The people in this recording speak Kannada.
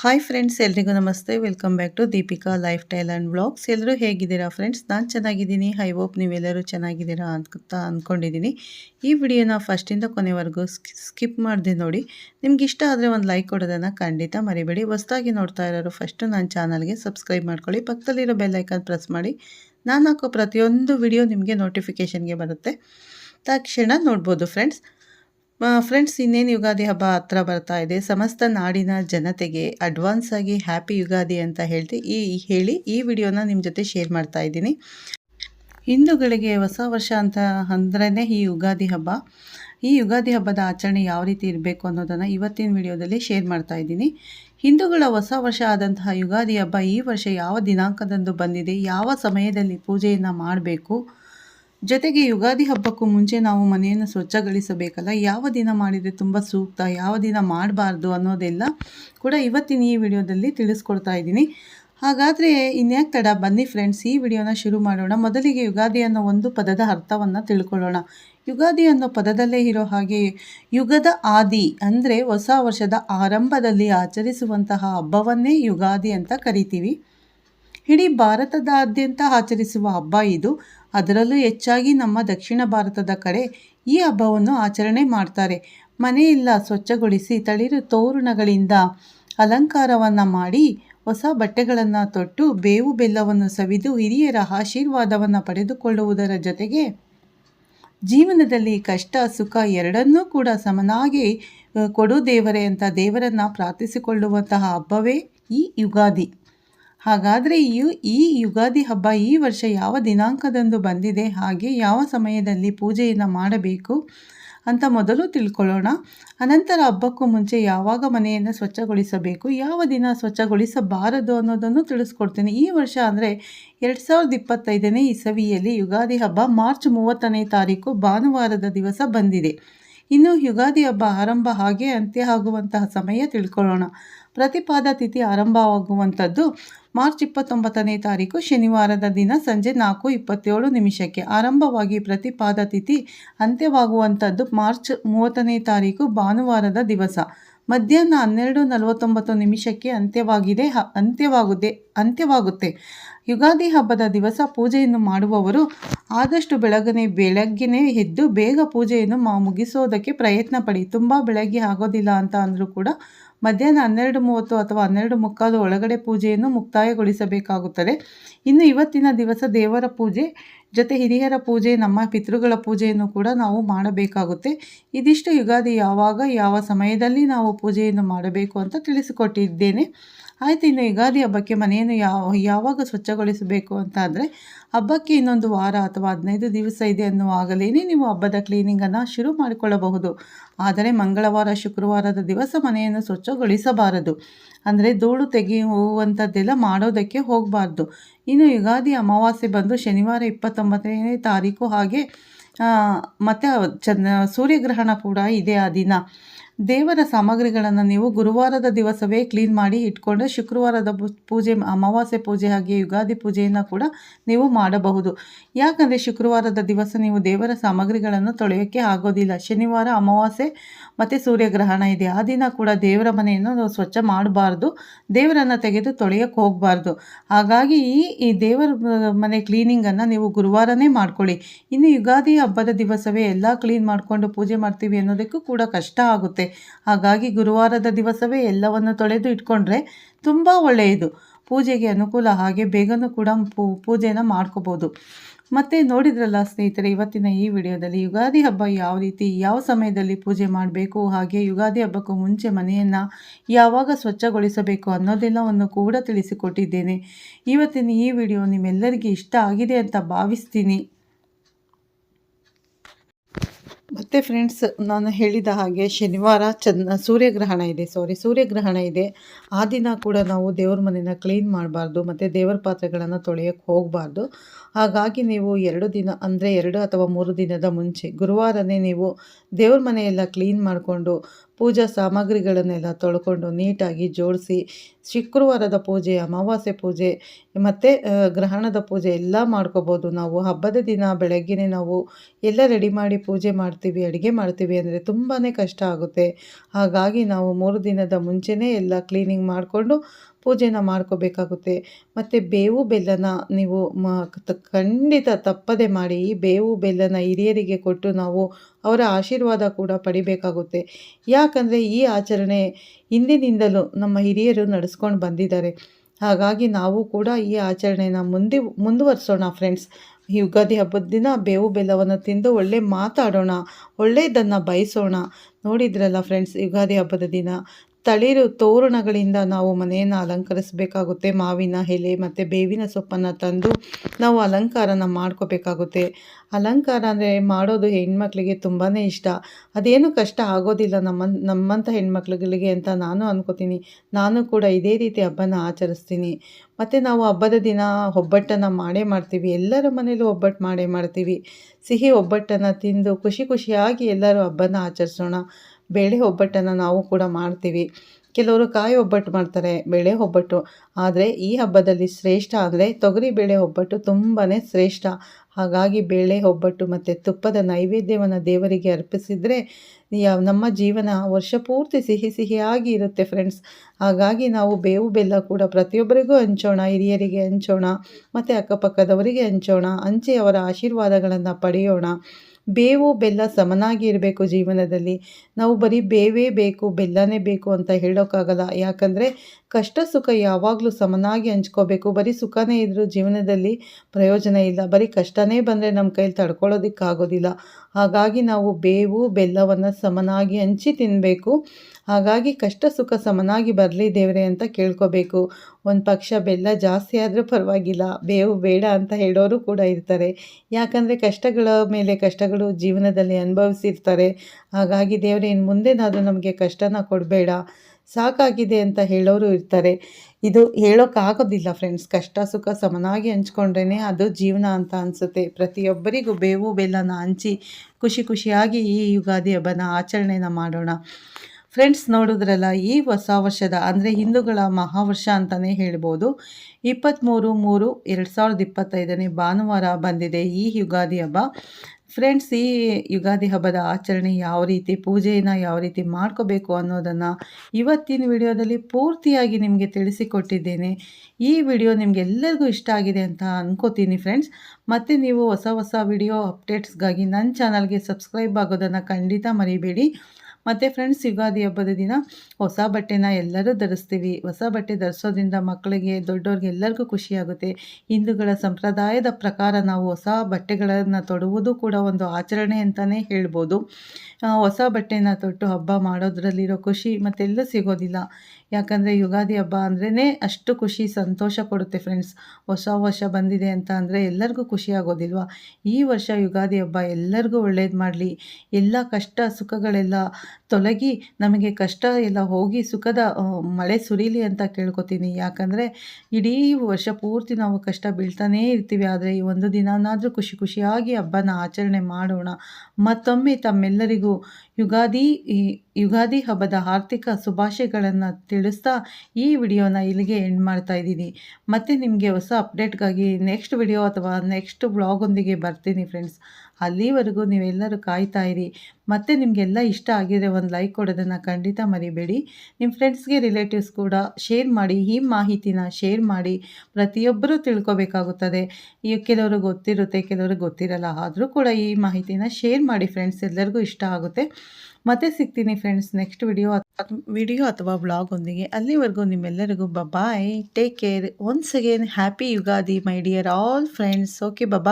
ಹಾಯ್ ಫ್ರೆಂಡ್ಸ್ ಎಲ್ರಿಗೂ ನಮಸ್ತೆ. Welcome back to Deepika lifestyle and blogs ಎಲ್ಲರೂ ಹೇಗಿದ್ದೀರಾ ಫ್ರೆಂಡ್ಸ್ ನಾನು ಚೆನ್ನಾಗಿದ್ದೀನಿ. ಐ ಹೋಪ್ ನೀವೆಲ್ಲರೂ ಚೆನ್ನಾಗಿದ್ದೀರಾ ಅಂತ ಅಂದ್ಕೊಂಡಿದ್ದೀನಿ ಈ ವಿಡಿಯೋನ ಫಸ್ಟಿಂದ ಕೊನೆವರೆಗೂ ಸ್ಕಿಪ್ ಮಾಡಿದೆ ನೋಡಿ. ನಿಮ್ಗೆ ಇಷ್ಟ ಆದರೆ ಒಂದು ಲೈಕ್ ಕೊಡೋದನ್ನು ಖಂಡಿತ ಮರಿಬೇಡಿ. ಹೊಸ್ದಾಗಿ ನೋಡ್ತಾ ಇರೋರು ಫಸ್ಟು ನನ್ನ ಚಾನಲ್ಗೆ ಸಬ್ಸ್ಕ್ರೈಬ್ ಮಾಡ್ಕೊಳ್ಳಿ. ಪಕ್ಕದಲ್ಲಿರೋ ಬೆಲ್ ಐಕಾನ್ ಪ್ರೆಸ್ ಮಾಡಿ. ನಾನು ಹಾಕೋ ಪ್ರತಿಯೊಂದು ವಿಡಿಯೋ ನಿಮಗೆ ನೋಟಿಫಿಕೇಷನ್ಗೆ ಬರುತ್ತೆ. ತಕ್ಷಣ ನೋಡ್ಬೋದು ಫ್ರೆಂಡ್ಸ್ ಫ್ರೆಂಡ್ಸ್, ಇನ್ನೇನು ಯುಗಾದಿ ಹಬ್ಬ ಹತ್ರ ಬರ್ತಾ ಇದೆ. ಸಮಸ್ತ ನಾಡಿನ ಜನತೆಗೆ ಅಡ್ವಾನ್ಸ್ ಆಗಿ ಹ್ಯಾಪಿ ಯುಗಾದಿ ಅಂತ ಹೇಳ್ತಿ, ಈ, ಹೇಳಿ ಈ ವಿಡಿಯೋನ ನಿಮ್ಮ ಜೊತೆ ಶೇರ್ ಮಾಡ್ತಾ ಇದ್ದೀನಿ. ಹಿಂದೂಗಳಿಗೆ ಹೊಸ ವರ್ಷ ಅಂತ ಅಂದ್ರೇ ಈ ಯುಗಾದಿ ಹಬ್ಬ. ಈ ಯುಗಾದಿ ಹಬ್ಬದ ಆಚರಣೆ ಯಾವ ರೀತಿ ಇರಬೇಕು ಅನ್ನೋದನ್ನು ಇವತ್ತಿನ ವಿಡಿಯೋದಲ್ಲಿ ಶೇರ್ ಮಾಡ್ತಾ ಇದ್ದೀನಿ. ಹಿಂದೂಗಳ ಹೊಸ ವರ್ಷ ಆದಂತಹ ಯುಗಾದಿ ಹಬ್ಬ ಈ ವರ್ಷ ಯಾವ ದಿನಾಂಕದಂದು ಬಂದಿದೆ, ಯಾವ ಸಮಯದಲ್ಲಿ ಪೂಜೆಯನ್ನು ಮಾಡಬೇಕು ಜೊತೆಗೆ ಯುಗಾದಿ ಹಬ್ಬಕ್ಕೂ ಮುಂಚೆ ನಾವು ಮನೆಯನ್ನು ಸ್ವಚ್ಛಗೊಳಿಸಬೇಕಲ್ಲ? ಯಾವ ದಿನ ಮಾಡಿದರೆ ತುಂಬ ಸೂಕ್ತ? ಯಾವ ದಿನ ಮಾಡಬಾರ್ದು ಅನ್ನೋದೆಲ್ಲ ಕೂಡ ಇವತ್ತಿನ ಈ ವಿಡಿಯೋದಲ್ಲಿ ತಿಳಿಸ್ಕೊಡ್ತಾ ಇದ್ದೀನಿ. ಹಾಗಾದರೆ ಇನ್ಯಾಕೆ ತಡ? ಬನ್ನಿ ಫ್ರೆಂಡ್ಸ್ ಈ ವಿಡಿಯೋನ ಶುರು ಮಾಡೋಣ. ಮೊದಲಿಗೆ ಯುಗಾದಿ ಅನ್ನೋ ಒಂದು ಪದದ ಅರ್ಥವನ್ನು ತಿಳ್ಕೊಳ್ಳೋಣ. ಯುಗಾದಿ ಅನ್ನೋ ಪದದಲ್ಲೇ ಇರೋ ಹಾಗೆ ಯುಗದ ಆದಿ ಅಂದರೆ ಹೊಸ ವರ್ಷದ ಆರಂಭದಲ್ಲಿ ಆಚರಿಸುವಂತಹ ಹಬ್ಬವನ್ನೇ ಯುಗಾದಿ ಅಂತ ಕರಿತೀವಿ. ಇಡೀ ಭಾರತದಾದ್ಯಂತ ಆಚರಿಸುವ ಹಬ್ಬ ಇದು. ಅದರಲ್ಲೂ ಹೆಚ್ಚಾಗಿ ನಮ್ಮ ದಕ್ಷಿಣ ಭಾರತದ ಕಡೆ ಈ ಹಬ್ಬವನ್ನು ಆಚರಣೆ ಮಾಡ್ತಾರೆ. ಮನೆಯೆಲ್ಲ ಸ್ವಚ್ಛಗೊಳಿಸಿ ತಳಿರು ತೋರಣಗಳಿಂದ ಅಲಂಕಾರವನ್ನು ಮಾಡಿ ಹೊಸ ಬಟ್ಟೆಗಳನ್ನು ತೊಟ್ಟು ಬೇವು ಬೆಲ್ಲವನ್ನು ಸವಿದು ಹಿರಿಯರ ಆಶೀರ್ವಾದವನ್ನು ಪಡೆದುಕೊಳ್ಳುವುದರ ಜೊತೆಗೆ ಜೀವನದಲ್ಲಿ ಕಷ್ಟ, ಸುಖ ಎರಡನ್ನೂ ಕೂಡ ಸಮನಾಗಿ ಕೊಡು ದೇವರೇ ಅಂತ ದೇವರನ್ನು ಪ್ರಾರ್ಥಿಸಿಕೊಳ್ಳುವಂತಹ ಹಬ್ಬವೇ ಈ ಯುಗಾದಿ. ಹಾಗಾದರೆ ಈ ಈ ಯುಗಾದಿ ಹಬ್ಬ ಈ ವರ್ಷ ಯಾವ ದಿನಾಂಕದಂದು ಬಂದಿದೆ? ಹಾಗೆ ಯಾವ ಸಮಯದಲ್ಲಿ ಪೂಜೆಯನ್ನು ಮಾಡಬೇಕು ಅಂತ ಮೊದಲು ತಿಳ್ಕೊಳ್ಳೋಣ. ಅನಂತರ ಹಬ್ಬಕ್ಕೂ ಮುಂಚೆ ಯಾವಾಗ ಮನೆಯನ್ನು ಸ್ವಚ್ಛಗೊಳಿಸಬೇಕು, ಯಾವ ದಿನ ಸ್ವಚ್ಛಗೊಳಿಸಬಾರದು ಅನ್ನೋದನ್ನು ತಿಳಿಸ್ಕೊಡ್ತೀನಿ. ಈ ವರ್ಷ ಅಂದರೆ ಎರಡು ಸಾವಿರದ ಇಪ್ಪತ್ತೈದನೇ ಇಸವಿಯಲ್ಲಿ ಯುಗಾದಿ ಹಬ್ಬ ಮಾರ್ಚ್ ಮೂವತ್ತನೇ ತಾರೀಕು ಭಾನುವಾರದ ದಿವಸ ಬಂದಿದೆ. ಇನ್ನು ಯುಗಾದಿ ಹಬ್ಬ ಆರಂಭ ಹಾಗೆ ಅಂತ್ಯ ಆಗುವಂತಹ ಸಮಯ ತಿಳ್ಕೊಳ್ಳೋಣ. ಪ್ರತಿಪಾದ ತಿಥಿ ಆರಂಭವಾಗುವಂಥದ್ದು ಮಾರ್ಚ್ ಇಪ್ಪತ್ತೊಂಬತ್ತನೇ ತಾರೀಕು, ಶನಿವಾರದ ದಿನ ಸಂಜೆ ನಾಲ್ಕು ಇಪ್ಪತ್ತೇಳು ನಿಮಿಷಕ್ಕೆ. ಆರಂಭವಾಗಿ ಪ್ರತಿಪಾದ ತಿಥಿ ಅಂತ್ಯವಾಗುವಂಥದ್ದು ಮಾರ್ಚ್ ಮೂವತ್ತನೇ ತಾರೀಕು, ಭಾನುವಾರದ ದಿವಸ. ಮಧ್ಯಾಹ್ನ ಹನ್ನೆರಡು ನಲವತ್ತೊಂಬತ್ತು ನಿಮಿಷಕ್ಕೆ ಅಂತ್ಯವಾಗಿದೆ ಅಂತ್ಯವಾಗುದೇ, ಅಂತ್ಯವಾಗುತ್ತೆ. ಯುಗಾದಿ ಹಬ್ಬದ ದಿವಸ ಪೂಜೆಯನ್ನು ಮಾಡುವವರು ಆದಷ್ಟು ಬೆಳಗನೆ ಬೆಳಗ್ಗೆನೇ ಎದ್ದು ಬೇಗ ಪೂಜೆಯನ್ನು ಮಾ, ಮುಗಿಸೋದಕ್ಕೆ ಪ್ರಯತ್ನ ಪಡಿ. ತುಂಬ ಬೆಳಗ್ಗೆ ಆಗೋದಿಲ್ಲ ಅಂತ ಅಂದರೂ ಕೂಡ ಮಧ್ಯಾಹ್ನ ಹನ್ನೆರಡು ಮೂವತ್ತು ಅಥವಾ ಹನ್ನೆರಡು ಮುಕ್ಕಾಲು ಒಳಗಡೆ ಪೂಜೆಯನ್ನು ಮುಕ್ತಾಯಗೊಳಿಸಬೇಕಾಗುತ್ತದೆ. ಇನ್ನು ಇವತ್ತಿನ ದಿವಸ ದೇವರ ಪೂಜೆ, ಜೊತೆ ಹಿರಿಯರ ಪೂಜೆ, ನಮ್ಮ ಪಿತೃಗಳ ಪೂಜೆಯನ್ನು ಕೂಡ ನಾವು ಮಾಡಬೇಕಾಗುತ್ತೆ. ಇದಿಷ್ಟು ಯುಗಾದಿ ಯಾವಾಗ, ಯಾವ ಸಮಯದಲ್ಲಿ ನಾವು ಪೂಜೆಯನ್ನು ಮಾಡಬೇಕು ಅಂತ ತಿಳಿಸಿಕೊಟ್ಟಿದ್ದೇನೆ. ಆಯ್ತು, ಇನ್ನು ಯುಗಾದಿ ಹಬ್ಬಕ್ಕೆ ಮನೆಯನ್ನು ಯಾವ, ಯಾವಾಗ ಸ್ವಚ್ಛಗೊಳಿಸಬೇಕು ಅಂತ ಅಂದರೆ ಹಬ್ಬಕ್ಕೆ ಇನ್ನೊಂದು ವಾರ ಅಥವಾ ಹದಿನೈದು ದಿವಸ ಇದೆ ಅನ್ನುವಾಗಲೇ ನೀವು ಹಬ್ಬದ ಕ್ಲೀನಿಂಗನ್ನು ಶುರು ಮಾಡಿಕೊಳ್ಳಬಹುದು. ಆದರೆ ಮಂಗಳವಾರ, ಶುಕ್ರವಾರದ ದಿವಸ ಮನೆಯನ್ನು ಸ್ವಚ್ಛಗೊಳಿಸಬಾರದು. ಅಂದರೆ ಧೂಳು ತೆಗೆಯುವಂಥದ್ದೆಲ್ಲ ಮಾಡೋದಕ್ಕೆ ಹೋಗಬಾರ್ದು. ಇನ್ನು ಯುಗಾದಿ ಅಮಾವಾಸ್ಯೆ ಬಂದು ಶನಿವಾರ ಇಪ್ಪತ್ತೊಂಬತ್ತನೇ ತಾರೀಕು ಹಾಗೆ ಮತ್ತು ಚಂದ ಸೂರ್ಯಗ್ರಹಣ ಕೂಡ ಇದೆ ಆ ದಿನ. ದೇವರ ಸಾಮಗ್ರಿಗಳನ್ನು ನೀವು ಗುರುವಾರದ ದಿವಸವೇ ಕ್ಲೀನ್ ಮಾಡಿ ಇಟ್ಕೊಂಡ್ರೆ ಶುಕ್ರವಾರದ ಪೂಜೆ, ಅಮಾವಾಸ್ಯೆ ಪೂಜೆ ಹಾಗೆ ಯುಗಾದಿ ಪೂಜೆಯನ್ನು ಕೂಡ ನೀವು ಮಾಡಬಹುದು. ಯಾಕಂದರೆ ಶುಕ್ರವಾರದ ದಿವಸ ನೀವು ದೇವರ ಸಾಮಗ್ರಿಗಳನ್ನು ತೊಳೆಯೋಕ್ಕೆ ಆಗೋದಿಲ್ಲ. ಶನಿವಾರ ಅಮಾವಾಸ್ಯೆ ಮತ್ತು ಸೂರ್ಯಗ್ರಹಣ ಇದೆ. ಆ ದಿನ ಕೂಡ ದೇವರ ಮನೆಯನ್ನು ಸ್ವಚ್ಛ ಮಾಡಬಾರ್ದು. ದೇವರನ್ನು ತೆಗೆದು ತೊಳೆಯೋಕ್ಕೆ ಹೋಗಬಾರ್ದು. ಹಾಗಾಗಿ ಈ ಈ ದೇವರ ಮನೆ ಕ್ಲೀನಿಂಗನ್ನು ನೀವು ಗುರುವಾರನೇ ಮಾಡ್ಕೊಳ್ಳಿ. ಇನ್ನು ಯುಗಾದಿ ಹಬ್ಬದ ದಿವಸವೇ ಎಲ್ಲ ಕ್ಲೀನ್ ಮಾಡಿಕೊಂಡು ಪೂಜೆ ಮಾಡ್ತೀವಿ ಅನ್ನೋದಕ್ಕೂ ಕೂಡ ಕಷ್ಟ ಆಗುತ್ತೆ. ಹಾಗಾಗಿ ಗುರುವಾರದ ದಿವಸವೇ ಎಲ್ಲವನ್ನು ತೊಳೆದು ಇಟ್ಕೊಂಡ್ರೆ ತುಂಬ ಒಳ್ಳೆಯದು. ಪೂಜೆಗೆ ಅನುಕೂಲ ಹಾಗೆ ಬೇಗನೂ ಕೂಡ ಪೂ, ಪೂಜೆನ ಮಾಡ್ಕೋಬೋದು. ಮತ್ತು ನೋಡಿದ್ರಲ್ಲ ಸ್ನೇಹಿತರೆ, ಇವತ್ತಿನ ಈ ವಿಡಿಯೋದಲ್ಲಿ ಯುಗಾದಿ ಹಬ್ಬ ಯಾವ ರೀತಿ, ಯಾವ ಸಮಯದಲ್ಲಿ ಪೂಜೆ ಮಾಡಬೇಕು, ಹಾಗೆ ಯುಗಾದಿ ಹಬ್ಬಕ್ಕೂ ಮುಂಚೆ ಮನೆಯನ್ನು ಯಾವಾಗ ಸ್ವಚ್ಛಗೊಳಿಸಬೇಕು ಅನ್ನೋದೆಲ್ಲವನ್ನು ಕೂಡ ತಿಳಿಸಿಕೊಟ್ಟಿದ್ದೇನೆ. ಇವತ್ತಿನ ಈ ವಿಡಿಯೋ ನಿಮ್ಮೆಲ್ಲರಿಗೆ ಇಷ್ಟ ಆಗಿದೆ ಅಂತ ಭಾವಿಸ್ತೀನಿ. ಮತ್ತು ಫ್ರೆಂಡ್ಸ್ ನಾನು ಹೇಳಿದ ಹಾಗೆ ಶನಿವಾರ ಚಂದ, ಸೂರ್ಯಗ್ರಹಣ ಇದೆ ಸಾರಿ ಸೂರ್ಯಗ್ರಹಣ ಇದೆ. ಆ ದಿನ ಕೂಡ ನಾವು ದೇವ್ರ ಮನೆನ ಕ್ಲೀನ್ ಮಾಡಬಾರ್ದು, ಮತ್ತು ದೇವರ ಪಾತ್ರೆಗಳನ್ನು ತೊಳೆಯೋಕ್ಕೆ ಹೋಗಬಾರ್ದು. ಹಾಗಾಗಿ ನೀವು ಎರಡು ದಿನ, ಅಂದರೆ ಎರಡು ಅಥವಾ ಮೂರು ದಿನದ ಮುಂಚೆ, ಗುರುವಾರನೇ ನೀವು ದೇವ್ರ ಮನೆಯೆಲ್ಲ ಕ್ಲೀನ್ ಮಾಡಿಕೊಂಡು ಪೂಜಾ ಸಾಮಗ್ರಿಗಳನ್ನೆಲ್ಲ ತೊಳ್ಕೊಂಡು ನೀಟಾಗಿ ಜೋಡಿಸಿ ಶುಕ್ರವಾರದ ಪೂಜೆ, ಅಮಾವಾಸ್ಯೆ ಪೂಜೆ, ಮತ್ತು ಗ್ರಹಣದ ಪೂಜೆ ಎಲ್ಲ ಮಾಡ್ಕೋಬೋದು. ನಾವು ಹಬ್ಬದ ದಿನ ಬೆಳಗ್ಗೆನೇ ನಾವು ಎಲ್ಲ ರೆಡಿ ಮಾಡಿ ಪೂಜೆ ಮಾಡ್ತೀವಿ, ಅಡುಗೆ ಮಾಡ್ತೀವಿ ಅಂದರೆ ತುಂಬಾ ಕಷ್ಟ ಆಗುತ್ತೆ. ಹಾಗಾಗಿ ನಾವು ಮೂರು ದಿನದ ಮುಂಚೆನೇ ಎಲ್ಲ ಕ್ಲೀನಿಂಗ್ ಮಾಡಿಕೊಂಡು ಪೂಜೆನ ಮಾಡ್ಕೋಬೇಕಾಗುತ್ತೆ. ಮತ್ತು ಬೇವು ಬೆಲ್ಲನ ನೀವು ಮ ಖಂಡಿತ ತಪ್ಪದೆ ಮಾಡಿ ಈ ಬೇವು ಬೆಲ್ಲನ ಹಿರಿಯರಿಗೆ ಕೊಟ್ಟು ನಾವು ಅವರ ಆಶೀರ್ವಾದ ಕೂಡ ಪಡಿಬೇಕಾಗುತ್ತೆ. ಯಾಕಂದರೆ ಈ ಆಚರಣೆ ಹಿಂದಿನಿಂದಲೂ ನಮ್ಮ ಹಿರಿಯರು ನಡೆಸ್ಕೊಂಡು ಬಂದಿದ್ದಾರೆ. ಹಾಗಾಗಿ ನಾವು ಕೂಡ ಈ ಆಚರಣೆನ ಮುಂದೆ, ಮುಂದುವರಿಸೋಣ ಫ್ರೆಂಡ್ಸ್ ಯುಗಾದಿ ಹಬ್ಬದ ದಿನ ಬೇವು ಬೆಲ್ಲವನ್ನು ತಿಂದು ಒಳ್ಳೆ ಮಾತಾಡೋಣ ಒಳ್ಳೆಯದನ್ನು ಬಯಸೋಣ. ನೋಡಿದ್ರಲ್ಲ ಫ್ರೆಂಡ್ಸ್ ಯುಗಾದಿ ಹಬ್ಬದ ದಿನ. ತಳಿರು ತೋರಣಗಳಿಂದ ನಾವು ಮನೆಯನ್ನು ಅಲಂಕರಿಸಬೇಕಾಗುತ್ತೆ. ಮಾವಿನ ಎಲೆ ಮತ್ತು ಬೇವಿನ ಸೊಪ್ಪನ್ನು ತಂದು ನಾವು ಅಲಂಕಾರನ ಮಾಡ್ಕೋಬೇಕಾಗುತ್ತೆ. ಅಲಂಕಾರ ಅಂದರೆ ಮಾಡೋದು ಹೆಣ್ಮಕ್ಳಿಗೆ ತುಂಬಾ ಇಷ್ಟ. ಅದೇನು ಕಷ್ಟ ಆಗೋದಿಲ್ಲ ನಮ್ಮ ನಮ್ಮಂಥ ಹೆಣ್ಮಕ್ಳುಗಳಿಗೆ ಅಂತ ನಾನು ಅನ್ಕೋತೀನಿ. ನಾನು ಕೂಡ ಇದೇ ರೀತಿ ಹಬ್ಬನ ಆಚರಿಸ್ತೀನಿ. ಮತ್ತು ನಾವು ಹಬ್ಬದ ದಿನ ಒಬ್ಬಟ್ಟನ್ನು ಮಾಡೇ ಮಾಡ್ತೀವಿ. ಎಲ್ಲರ ಮನೇಲೂ ಒಬ್ಬಟ್ಟು ಮಾಡೇ ಮಾಡ್ತೀವಿ. ಸಿಹಿ ಒಬ್ಬಟ್ಟನ್ನು ತಿಂದು ಖುಷಿ ಖುಷಿಯಾಗಿ ಎಲ್ಲರೂ ಹಬ್ಬನ ಆಚರಿಸೋಣ. ಬೇಳೆ ಒಬ್ಬಟ್ಟನ್ನು ನಾವು ಕೂಡ ಮಾಡ್ತೀವಿ. ಕೆಲವರು ಕಾಯಿ ಒಬ್ಬಟ್ಟು ಮಾಡ್ತಾರೆ, ಬೇಳೆ ಒಬ್ಬಟ್ಟು. ಆದರೆ ಈ ಹಬ್ಬದಲ್ಲಿ ಶ್ರೇಷ್ಠ ಅಂದರೆ ತೊಗರಿಬೇಳೆ ಒಬ್ಬಟ್ಟು ತುಂಬಾ ಶ್ರೇಷ್ಠ. ಹಾಗಾಗಿ ಬೇಳೆ ಒಬ್ಬಟ್ಟು ಮತ್ತು ತುಪ್ಪದ ನೈವೇದ್ಯವನ್ನು ದೇವರಿಗೆ ಅರ್ಪಿಸಿದರೆ ನಮ್ಮ ಜೀವನ ವರ್ಷ ಪೂರ್ತಿ ಸಿಹಿ ಸಿಹಿಯಾಗಿ ಇರುತ್ತೆ ಫ್ರೆಂಡ್ಸ್ ಹಾಗಾಗಿ ನಾವು ಬೇವು ಬೆಲ್ಲ ಕೂಡ ಪ್ರತಿಯೊಬ್ಬರಿಗೂ ಹಂಚೋಣ, ಹಿರಿಯರಿಗೆ ಹಂಚೋಣ, ಮತ್ತು ಅಕ್ಕಪಕ್ಕದವರಿಗೆ ಹಂಚೋಣ ಹಂಚಿ ಅವರ ಆಶೀರ್ವಾದಗಳನ್ನು ಪಡೆಯೋಣ. ಬೇವು, ಬೆಲ್ಲ ಸಮನಾಗಿ ಇರಬೇಕು ಜೀವನದಲ್ಲಿ. ನಾವು ಬರೀ ಬೇವೇ ಬೇಕು, ಬೆಲ್ಲನೇ ಬೇಕು ಅಂತ ಹೇಳೋಕ್ಕಾಗಲ್ಲ ಯಾಕಂದರೆ ಕಷ್ಟ, ಸುಖ ಯಾವಾಗಲೂ ಸಮನಾಗಿ ಹಂಚ್ಕೋಬೇಕು. ಬರೀ ಸುಖನೇ ಇದ್ದರೂ ಜೀವನದಲ್ಲಿ ಪ್ರಯೋಜನ ಇಲ್ಲ. ಬರೀ ಕಷ್ಟನೇ ಬಂದರೆ ನಮ್ಮ ಕೈಲಿ ತಡ್ಕೊಳ್ಳೋದಕ್ಕಾಗೋದಿಲ್ಲ. ಹಾಗಾಗಿ ನಾವು ಬೇವು, ಬೆಲ್ಲವನ್ನು ಸಮನಾಗಿ ಹಂಚಿ ತಿನ್ನಬೇಕು ಹಾಗಾಗಿ ಕಷ್ಟ ಸುಖ ಸಮನಾಗಿ ಬರಲಿ ದೇವರೇ ಅಂತ ಕೇಳ್ಕೋಬೇಕು. ಒಂದು ಪಕ್ಷ ಬೆಲ್ಲ ಜಾಸ್ತಿ ಆದರೂ ಪರವಾಗಿಲ್ಲ, ಬೇವು ಬೇಡ ಅಂತ ಹೇಳೋರು ಕೂಡ ಇರ್ತಾರೆ. ಯಾಕಂದರೆ ಕಷ್ಟಗಳ ಮೇಲೆ ಕಷ್ಟಗಳು ಜೀವನದಲ್ಲಿ ಅನುಭವಿಸಿರ್ತಾರೆ. ಹಾಗಾಗಿ ದೇವರೇ ಇನ್ನು ಮುಂದೆನಾದರೂ ನಮಗೆ ಕಷ್ಟನ ಕೊಡಬೇಡ. ಸಾಕಾಗಿದೆ ಅಂತ ಹೇಳೋರು ಇರ್ತಾರೆ. ಇದು ಹೇಳೋಕ್ಕಾಗೋದಿಲ್ಲ ಫ್ರೆಂಡ್ಸ್. ಕಷ್ಟ ಸುಖ ಸಮನಾಗಿ ಹಂಚ್ಕೊಂಡ್ರೇ ಅದು ಜೀವನ ಅಂತ ಅನಿಸುತ್ತೆ. ಪ್ರತಿಯೊಬ್ಬರಿಗೂ ಬೇವು ಬೆಲ್ಲನ ಹಂಚಿ ಖುಷಿ ಖುಷಿಯಾಗಿ ಈ ಯುಗಾದಿ ಹಬ್ಬನ ಆಚರಣೆನ ಮಾಡೋಣ. ಫ್ರೆಂಡ್ಸ್ ನೋಡಿದ್ರಲ್ಲ, ಈ ಹೊಸ ವರ್ಷದ, ಅಂದರೆ ಹಿಂದೂಗಳ ಮಹಾವರ್ಷ ಅಂತಲೇ ಹೇಳ್ಬೋದು. ಇಪ್ಪತ್ತ್ಮೂರು ಮೂರು ಎರಡು ಸಾವಿರದ ಇಪ್ಪತ್ತೈದನೇ ಭಾನುವಾರ ಬಂದಿದೆ ಈ ಯುಗಾದಿ ಹಬ್ಬ. ಫ್ರೆಂಡ್ಸ್, ಈ ಯುಗಾದಿ ಹಬ್ಬದ ಆಚರಣೆ ಯಾವ ರೀತಿ ಪೂಜೆಯನ್ನು ಯಾವ ರೀತಿ ಮಾಡ್ಕೋಬೇಕು ಅನ್ನೋದನ್ನು ಇವತ್ತಿನ ವಿಡಿಯೋದಲ್ಲಿ ಪೂರ್ತಿಯಾಗಿ ನಿಮಗೆ ತಿಳಿಸಿಕೊಟ್ಟಿದ್ದೇನೆ. ಈ ವಿಡಿಯೋ ನಿಮಗೆಲ್ಲರಿಗೂ ಇಷ್ಟ ಆಗಿದೆ ಅಂತ ಅನ್ಕೋತೀನಿ ಫ್ರೆಂಡ್ಸ್. ಮತ್ತು ನೀವು ಹೊಸ ಹೊಸ ವಿಡಿಯೋ ಅಪ್ಡೇಟ್ಸ್ಗಾಗಿ ನನ್ನ ಚಾನಲ್ಗೆ ಸಬ್ಸ್ಕ್ರೈಬ್ ಆಗೋದನ್ನು ಖಂಡಿತ ಮರಿಬೇಡಿ. ಮತ್ತು ಫ್ರೆಂಡ್ಸ್ ಯುಗಾದಿ ಹಬ್ಬದ ದಿನ ಹೊಸ ಬಟ್ಟೆನ ಎಲ್ಲರೂ ಧರಿಸ್ತೀವಿ. ಹೊಸ ಬಟ್ಟೆ ಧರಿಸೋದ್ರಿಂದ ಮಕ್ಕಳಿಗೆ ದೊಡ್ಡವ್ರಿಗೆ ಎಲ್ಲರಿಗೂ ಖುಷಿಯಾಗುತ್ತೆ ಹಿಂದೂಗಳ ಸಂಪ್ರದಾಯದ ಪ್ರಕಾರ ನಾವು ಹೊಸ ಬಟ್ಟೆಗಳನ್ನು ತೊಡುವುದು ಕೂಡ ಒಂದು ಆಚರಣೆ ಅಂತಲೇ ಹೇಳ್ಬೋದು. ಹೊಸ ಬಟ್ಟೆನ ತೊಟ್ಟು ಹಬ್ಬ ಮಾಡೋದ್ರಲ್ಲಿರೋ ಖುಷಿ ಮತ್ತೆಲ್ಲ ಸಿಗೋದಿಲ್ಲ. ಯಾಕಂದರೆ ಯುಗಾದಿ ಹಬ್ಬ ಅಂದ್ರೇ ಅಷ್ಟು ಖುಷಿ, ಸಂತೋಷ ಕೊಡುತ್ತೆ ಫ್ರೆಂಡ್ಸ್ ಹೊಸ ವರ್ಷ ಬಂದಿದೆ ಅಂತ ಅಂದರೆ ಎಲ್ಲರಿಗೂ ಖುಷಿ ಆಗೋದಿಲ್ವ? ಈ ವರ್ಷ ಯುಗಾದಿ ಹಬ್ಬ ಎಲ್ಲರಿಗೂ ಒಳ್ಳೇದು ಮಾಡಲಿ. ಎಲ್ಲ ಕಷ್ಟ ಸುಖಗಳೆಲ್ಲ ತೊಲಗಿ ನಮಗೆ ಕಷ್ಟ ಎಲ್ಲ ಹೋಗಿ ಸುಖದ ಮಳೆ ಸುರಿಲಿ ಅಂತ ಕೇಳ್ಕೊತೀನಿ. ಯಾಕಂದರೆ ಇಡೀ ವರ್ಷ ಪೂರ್ತಿ ನಾವು ಕಷ್ಟ ಬೀಳ್ತಾನೇ ಇರ್ತೀವಿ. ಆದರೆ ಈ ಒಂದು ದಿನನಾದರೂ ಖುಷಿ ಖುಷಿಯಾಗಿ ಹಬ್ಬನ ಆಚರಣೆ ಮಾಡೋಣ. ಮತ್ತೊಮ್ಮೆ ತಮ್ಮೆಲ್ಲರಿಗೂ ಯುಗಾದಿ ಯುಗಾದಿ ಹಬ್ಬದ ಆರ್ಥಿಕ ಶುಭಾಶಯಗಳನ್ನು ತಿಳಿಸ್ತಾ ಈ ವಿಡಿಯೋನ ಇಲ್ಲಿಗೆ ಎಂಡ್ ಮಾಡ್ತಾ ಇದ್ದೀನಿ. ಮತ್ತು ನಿಮಗೆ ಹೊಸ ಅಪ್ಡೇಟ್ಗಾಗಿ ನೆಕ್ಸ್ಟ್ ವಿಡಿಯೋ ಅಥವಾ ನೆಕ್ಸ್ಟ್ ಬ್ಲಾಗೊಂದಿಗೆ ಬರ್ತೀನಿ ಫ್ರೆಂಡ್ಸ್ ಅಲ್ಲಿವರೆಗೂ ನೀವೆಲ್ಲರೂ ಕಾಯ್ತಾ ಇರಿ. ಮತ್ತು ನಿಮಗೆಲ್ಲ ಇಷ್ಟ ಆಗಿದ್ರೆ ಒಂದು ಲೈಕ್ ಕೊಡೋದನ್ನು ಖಂಡಿತ ಮರಿಬೇಡಿ. ನಿಮ್ಮ ಫ್ರೆಂಡ್ಸ್ಗೆ ರಿಲೇಟಿವ್ಸ್ ಕೂಡ ಶೇರ್ ಮಾಡಿ, ಈ ಮಾಹಿತಿನ ಶೇರ್ ಮಾಡಿ ಪ್ರತಿಯೊಬ್ಬರೂ ತಿಳ್ಕೊಬೇಕಾಗುತ್ತದೆ. ಈ ಕೆಲವರು ಗೊತ್ತಿರುತ್ತೆ ಕೆಲವರು ಗೊತ್ತಿರಲ್ಲ, ಆದರೂ ಕೂಡ ಈ ಮಾಹಿತಿನ ಶೇರ್ ಮಾಡಿ ಫ್ರೆಂಡ್ಸ್ ಎಲ್ಲರಿಗೂ ಇಷ್ಟ ಆಗುತ್ತೆ. ಮತ್ತೆ ಸಿಗ್ತೀನಿ ಫ್ರೆಂಡ್ಸ್ ನೆಕ್ಸ್ಟ್ ವಿಡಿಯೋ ವಿಡಿಯೋ ಅಥವಾ ವ್ಲಾಗ್ ಒಂದಿಗೆ ಅಲ್ಲಿವರೆಗೂ ನಿಮ್ಮೆಲ್ಲರಿಗೂ bye take care once again happy Ugadi my dear all friends okay ಬಬಾ